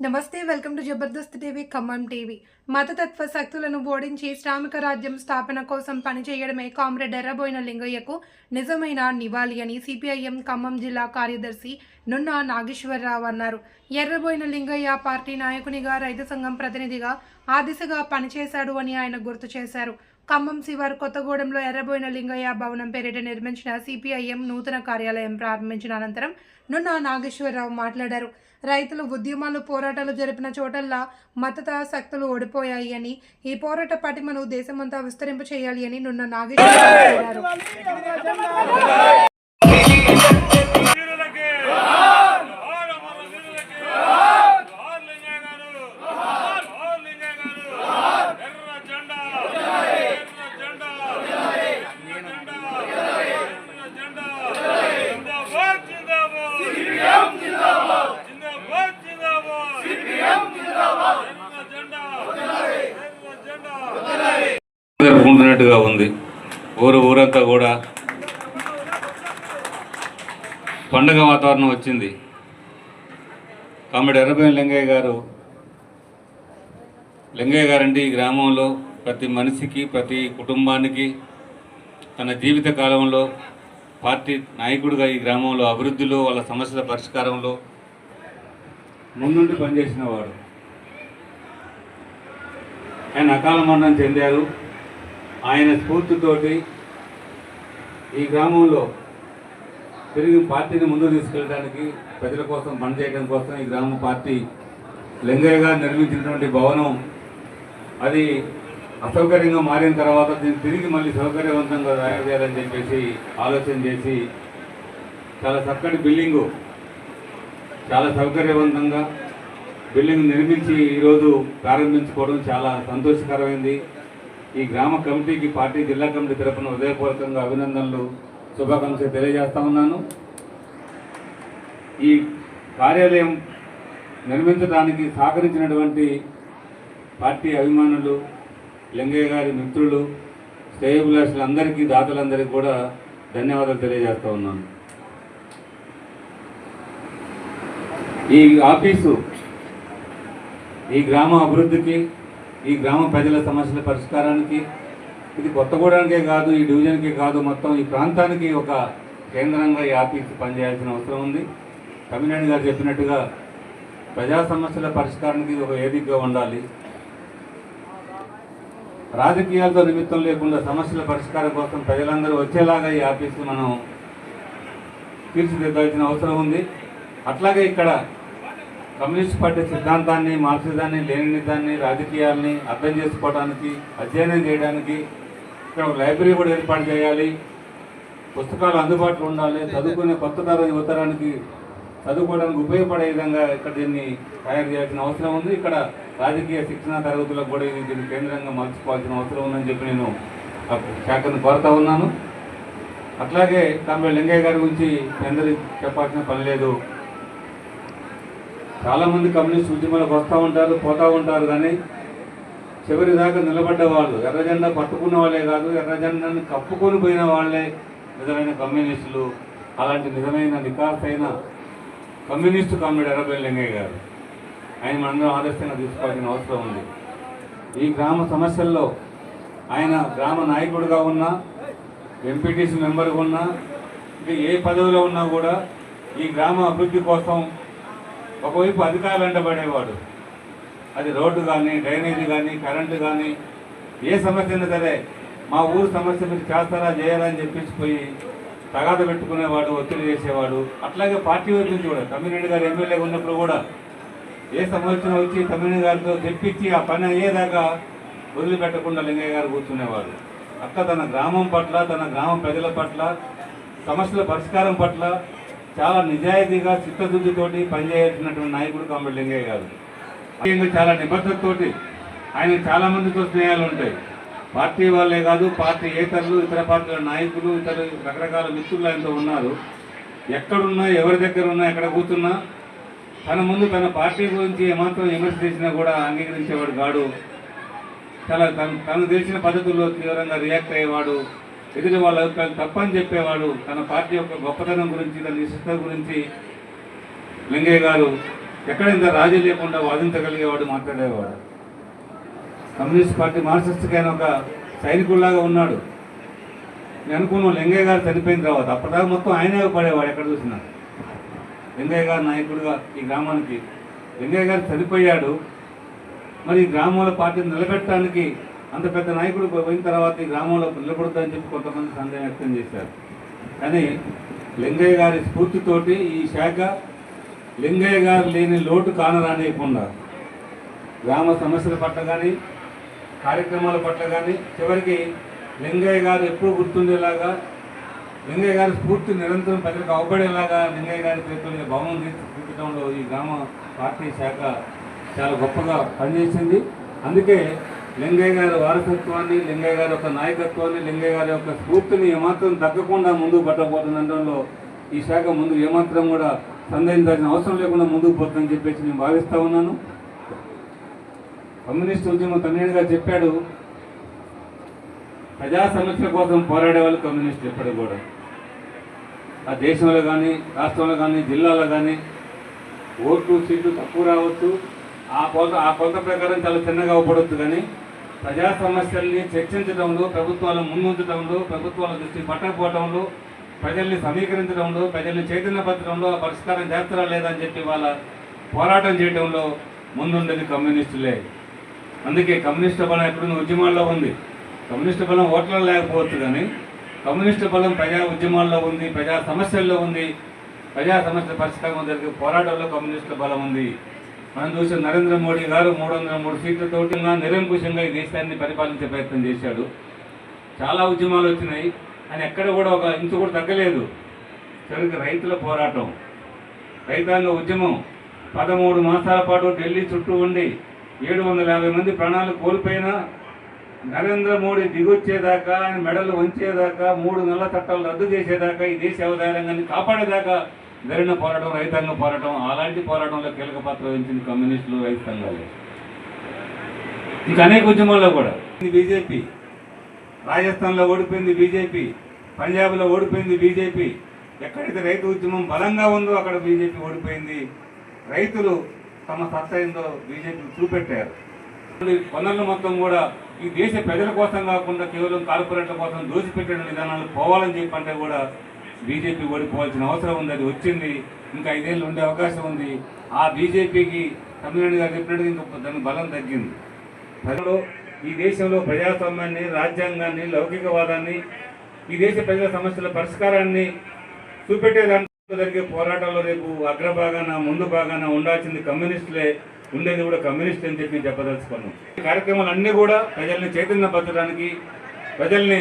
నమస్తే welcome to Jabardasth TV Khammam TV. మతతత్వ శక్తులను ఓడించి శ్రామిక రాజ్యం స్థాపన కోసం పనిచేయడమే కామ్రేడ్ ఎర్రబోయిన లింగయ్యకు నిజమైన నివాళి అని సిపిఐఎం ఖమ్మం జిల్లా కార్యదర్శి నున్న నాగేశ్వరరావు అన్నారు. ఎర్రబోయిన లింగయ్య పార్టీ నాయకునిగా రైతు సంఘం ప్రతినిధిగా ఆ దిశగా పనిచేశాడు అని ఆయన గుర్తు చేశారు. ఖమ్మం శివారు కొత్తగూడెంలో ఎర్రబోయిన లింగయ్య భవనం పేరిట నిర్మించిన సిపిఐఎం నూతన కార్యాలయం ప్రారంభించిన అనంతరం నున్న నాగేశ్వరరావు మాట్లాడారు. రైతులు ఉద్యమాలు పోరాటాలు జరిపిన చోటల్లా మతత శక్తులు ఓడిపోయాయి అని ఈ పోరాట పటిమను దేశమంతా విస్తరింప చేయాలి అని నున్న నాగేశ్వరరావు జరుపుకుంటున్నట్టుగా ఉంది. ఊరు ఊరంతా కూడా పండగ వాతావరణం వచ్చింది. కామెడీ ఎర్రబోయిన లింగయ్య గారు లింగయ్య గారండి ఈ గ్రామంలో ప్రతి మనిషికి ప్రతి కుటుంబానికి తన జీవిత కాలంలో పార్టీ నాయకుడిగా ఈ గ్రామంలో అభివృద్ధిలో వాళ్ళ సమస్యల పరిష్కారంలో ముందుండి పనిచేసిన వాడు. ఆయన అకాల మరణం చెందారు. ఆయన స్ఫూర్తితోటి ఈ గ్రామంలో తిరిగి పార్టీని ముందుకు తీసుకెళ్ళడానికి ప్రజల కోసం పనిచేయడం కోసం ఈ గ్రామ పార్టీ లింగయ్య గారు నిర్మించినటువంటి భవనం అది అసౌకర్యంగా మారిన తర్వాత దీన్ని తిరిగి మళ్ళీ సౌకర్యవంతంగా తయారు చేయాలని చెప్పేసి ఆలోచన చేసి చాలా చక్కటి బిల్డింగు చాలా సౌకర్యవంతంగా బిల్డింగ్ నిర్మించి ఈరోజు ప్రారంభించుకోవడం చాలా సంతోషకరమైంది. ఈ గ్రామ కమిటీకి పార్టీ జిల్లా కమిటీ తరఫున హృదయపూర్వకంగా అభినందనలు శుభాకాంక్షలు తెలియజేస్తా ఉన్నాను. ఈ కార్యాలయం నిర్మించడానికి సహకరించినటువంటి పార్టీ అభిమానులు లింగయ్య గారి మిత్రులు శ్రేయభిలాషులందరికీ దాతలందరికీ కూడా ధన్యవాదాలు తెలియజేస్తా ఉన్నాను. ఈ ఆఫీసు ఈ గ్రామ అభివృద్ధికి ఈ గ్రామ ప్రజల సమస్యల పరిష్కారానికి ఇది కొత్తగూడడానికే కాదు ఈ డివిజన్కే కాదు మొత్తం ఈ ప్రాంతానికి ఒక కేంద్రంగా ఈ ఆఫీస్ పనిచేయాల్సిన అవసరం ఉంది. తమిళనాడు గారు చెప్పినట్టుగా ప్రజా సమస్యల పరిష్కారానికి ఒక వేదికగా ఉండాలి. రాజకీయాలతో నిమిత్తం లేకుండా సమస్యల పరిష్కారం కోసం ప్రజలందరూ వచ్చేలాగా ఈ ఆఫీసు మనం తీర్చిదిద్దాల్సిన అవసరం ఉంది. అట్లాగే ఇక్కడ కమ్యూనిస్ట్ పార్టీ సిద్ధాంతాన్ని మార్క్సిజాన్ని లేనిదాన్ని రాజకీయాల్ని అర్థం చేసుకోవడానికి అధ్యయనం చేయడానికి ఇక్కడ ఒక లైబ్రరీ కూడా ఏర్పాటు చేయాలి. పుస్తకాలు అందుబాటులో ఉండాలి. చదువుకునే కొత్త తరం యువతరానికి చదువుకోవడానికి ఉపయోగపడే విధంగా ఇక్కడ దీన్ని తయారు చేయాల్సిన అవసరం ఉంది. ఇక్కడ రాజకీయ శిక్షణ తరగతులకు కూడా ఇది దీన్ని కేంద్రంగా మార్చుకోవాల్సిన అవసరం ఉందని చెప్పి నేను శాఖను కోరుతా ఉన్నాను. అట్లాగే కాంబే లింగయ్య గారి గురించి మీ అందరికీ చెప్పాల్సిన పని లేదు. చాలామంది కమ్యూనిస్ట్ ఉద్యమాలకు వస్తూ ఉంటారు పోతూ ఉంటారు కానీ చివరి దాకా నిలబడ్డ వాళ్ళు ఎర్రజెండా పట్టుకున్న వాళ్ళే కాదు ఎర్రజెండాని కప్పుకొని పోయిన వాళ్ళే నిజమైన కమ్యూనిస్టులు. అలాంటి నిజమైన నికాసైన కమ్యూనిస్టు కామ్రేడ్ ఎర్రబెల్లి లింగయ్య గారు. ఆయన మనందరం ఆదర్శంగా తీసుకోవాల్సిన అవసరం ఉంది. ఈ గ్రామ సమస్యల్లో ఆయన గ్రామ నాయకుడుగా ఉన్నా ఎంపీటీసీ మెంబర్గా ఉన్నా ఇంకా ఏ పదవిలో ఉన్నా కూడా ఈ గ్రామ అభివృద్ధి కోసం ఒకవైపు అధికారులు అంటబడేవాడు అది రోడ్డు కానీ డ్రైనేజీ కానీ కరెంటు కానీ ఏ సమస్య అయినా సరే మా ఊరు సమస్య మీరు చేస్తారా చేయరా అని చెప్పేసి తగాద పెట్టుకునేవాడు ఒత్తిడి చేసేవాడు. అట్లాగే పార్టీ వైపు నుంచి కూడా తమ్మినేడు గారు ఎమ్మెల్యే ఉన్నప్పుడు కూడా ఏ సమస్య వచ్చి తమ్మినేడు గారితో తెప్పించి ఆ పని అయ్యేదాకా వదిలిపెట్టకుండా లింగయ్య గారు కూర్చునేవాడు. అక్క తన గ్రామం పట్ల తన గ్రామ ప్రజల పట్ల సమస్యల పరిష్కారం పట్ల చాలా నిజాయితీగా చిత్తశుద్ధితోటి పనిచేయాల్సినటువంటి నాయకుడు కామెడి లింగయ్య గారు. ముఖ్యంగా చాలా నిబద్ధతతోటి ఆయన చాలా మందితో స్నేహాలు ఉంటాయి. పార్టీ వాళ్ళే కాదు పార్టీ ఏతరులు ఇతర పార్టీల నాయకులు ఇతర రకరకాల మిత్రులు ఆయనతో ఉన్నారు. ఎక్కడున్నా ఎవరి దగ్గర ఉన్నా ఎక్కడ కూర్చున్నా తన ముందు తన పార్టీ గురించి ఏమాత్రం విమర్శ చేసినా కూడా అంగీకరించేవాడు కాడు. చాలా తను తను తెలిసిన పద్ధతుల్లో తీవ్రంగా రియాక్ట్ అయ్యేవాడు. ఎదుటి వాళ్ళ అభిప్రాయాలు తప్పని చెప్పేవాడు తన పార్టీ యొక్క గొప్పతనం గురించి తన నిశ్చిత గురించి లింగయ్య గారు ఎక్కడ ఇంత రాజీ లేకుండా వాదించగలిగేవాడు మాట్లాడేవాడు. కమ్యూనిస్ట్ పార్టీ మార్క్సిస్ట్ ఆయన ఒక సైనికుల్లాగా ఉన్నాడు. నేను అనుకున్నాను లింగయ్య గారు చనిపోయిన తర్వాత అప్పటిదాకా మొత్తం ఆయనే పడేవాడు ఎక్కడ చూసినా. లింగయ్య గారు నాయకుడుగా ఈ గ్రామానికి. లింగయ్య గారు చనిపోయాడు. మరి ఈ గ్రామంలో పార్టీని నిలబెట్టడానికి అంత పెద్ద నాయకుడు పోయిన తర్వాత ఈ గ్రామంలో నిలబడుతుందని చెప్పి కొంతమంది సందేహం వ్యక్తం చేశారు. కానీ లింగయ్య గారి స్ఫూర్తితోటి ఈ శాఖ లింగయ్య గారు లేని లోటు కానరానియకుండా గ్రామ సమస్యల పట్ల కానీ కార్యక్రమాల పట్ల కానీ చివరికి లింగయ్య గారు ఎప్పుడు గుర్తుండేలాగా లింగయ్య గారి స్ఫూర్తి నిరంతరం ప్రజలకు అవపడేలాగా లింగయ్య గారి పేరుతో భవనం తీర్చిదిద్దడంలో ఈ గ్రామ పార్టీ శాఖ చాలా గొప్పగా పనిచేసింది. అందుకే లింగయ్య గారి వారసత్వాన్ని లింగయ్య గారి యొక్క నాయకత్వాన్ని లింగయ్య గారి యొక్క స్ఫూర్తిని ఏమాత్రం తగ్గకుండా ముందుకు పట్టబోతుందంటంలో ఈ శాఖ ముందు ఏమాత్రం కూడా సందేహించాల్సిన అవసరం లేకుండా ముందుకు పోతుందని చెప్పేసి నేను భావిస్తా ఉన్నాను. కమ్యూనిస్ట్ ఉద్యమం తమిళగా చెప్పాడు ప్రజా సమస్యల కోసం పోరాడే వాళ్ళు ఎప్పటికి కూడా. ఆ దేశంలో కానీ రాష్ట్రంలో కానీ జిల్లాలో కానీ ఓట్లు సీట్లు తక్కువ రావచ్చు. ఆ కొలత ఆ కొలత ప్రకారం చాలా చిన్నగా అవపడవచ్చు కానీ ప్రజా సమస్యల్ని చర్చించడంలో ప్రభుత్వాలు ముందుంచడంలో ప్రభుత్వాల దృష్టి పట్టకపోవడంలో ప్రజల్ని సమీకరించడంలో ప్రజల్ని చైతన్యపరచడంలో పరిష్కారం చేస్తారా లేదని చెప్పి వాళ్ళ పోరాటం చేయడంలో ముందుండేది కమ్యూనిస్టులే. అందుకే కమ్యూనిస్టు బలం ఎప్పుడు ఉద్యమాల్లో ఉంది. కమ్యూనిస్టు బలం ఓట్లలో లేకపోవచ్చు కానీ కమ్యూనిస్టు బలం ప్రజా ఉద్యమాల్లో ఉంది ప్రజా సమస్యల్లో ఉంది ప్రజా సమస్యల పరిష్కారం జరిగే పోరాటంలో కమ్యూనిస్టు బలం ఉంది. మనం చూసిన నరేంద్ర మోడీ గారు మూడు వందల మూడు సీట్లతోటి నిరంకుశంగా ఈ దేశాన్ని పరిపాలించే ప్రయత్నం చేశాడు. చాలా ఉద్యమాలు వచ్చినాయి. అని ఎక్కడ కూడా ఒక ఇంచు కూడా తగ్గలేదు. చివరికి రైతుల పోరాటం. రైతాంగ ఉద్యమం. పదమూడు మాసాల పాటు ఢిల్లీ చుట్టూ ఉండి ఏడు వందల యాభై మంది ప్రాణాలు కోల్పోయినా నరేంద్ర మోడీ దిగొచ్చేదాకా ఆయన మెడలు వంచేదాకా మూడు నెలల చట్టాలు రద్దు చేసేదాకా ఈ దేశ వ్యవసాయ రంగాన్ని కాపాడేదాకా జరిగిన పోరాటం రైతాంగ పోరాటం అలాంటి పోరాటంలో కీలక పాత్ర వహించింది కమ్యూనిస్టులు రైతు సంఘాలు. ఇంకా అనేక ఉద్యమాల్లో కూడా ఇది బీజేపీ. రాజస్థాన్లో ఓడిపోయింది బీజేపీ. పంజాబ్లో ఓడిపోయింది బీజేపీ. ఎక్కడైతే రైతు ఉద్యమం బలంగా ఉందో అక్కడ బీజేపీ ఓడిపోయింది. రైతులు తమ సత్తా ఏందో బీజేపీ చూపెట్టారు. ఈ మొత్తం కూడా ఈ దేశ ప్రజల కోసం కాకుండా కేవలం కార్పొరేట్ల కోసం దోసిపెట్టిన విధానాలు పోవాలని చెప్పంటే కూడా బీజేపీ ఓడిపోవాల్సిన అవసరం ఉంది అది వచ్చింది ఇంకా ఐదేళ్ళు ఉండే అవకాశం ఉంది. ఆ బీజేపీకి తమిళనాడు గారు చెప్పినట్టు ఇంకా దాని బలం తగ్గింది. ప్రజలు ఈ దేశంలో ప్రజాస్వామ్యాన్ని రాజ్యాంగాన్ని లౌకికవాదాన్ని ఈ దేశ ప్రజల సమస్యల పరిష్కారాన్ని చూపెట్టేదాంట్లో జరిగే పోరాటంలో రేపు అగ్రభాగాన ముందు భాగాన ఉండాల్సింది కమ్యూనిస్టులే ఉండేది కూడా కమ్యూనిస్ట్ అని చెప్పి చెప్పదలుచుకున్నాం. ఈ కార్యక్రమాలు అన్నీ కూడా ప్రజల్ని చైతన్యపరచడానికి ప్రజల్ని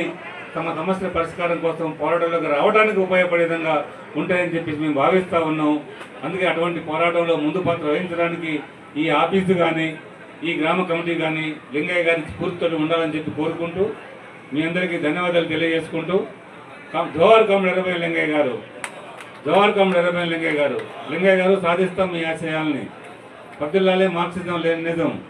తమ సమస్యల పరిష్కారం కోసం పోరాటంలోకి రావడానికి ఉపయోగపడే విధంగా ఉంటాయని చెప్పేసి మేము భావిస్తూ ఉన్నాం. అందుకే అటువంటి పోరాటంలో ముందు పాత్ర వహించడానికి ఈ ఆఫీసు కానీ ఈ గ్రామ కమిటీ కానీ లింగయ్య గారి స్ఫూర్తితో ఉండాలని చెప్పి కోరుకుంటూ మీ అందరికీ ధన్యవాదాలు తెలియజేసుకుంటూ కం- జోహార్ కమల ఎర్రబై లింగయ్య గారు జోహార్ కమల ఎర్రబై లింగయ్య గారు. లింగయ్య గారు సాధిస్తాం మీ ఆశయాల్ని. పట్టుదలే మార్క్సిజం లేని నిజం.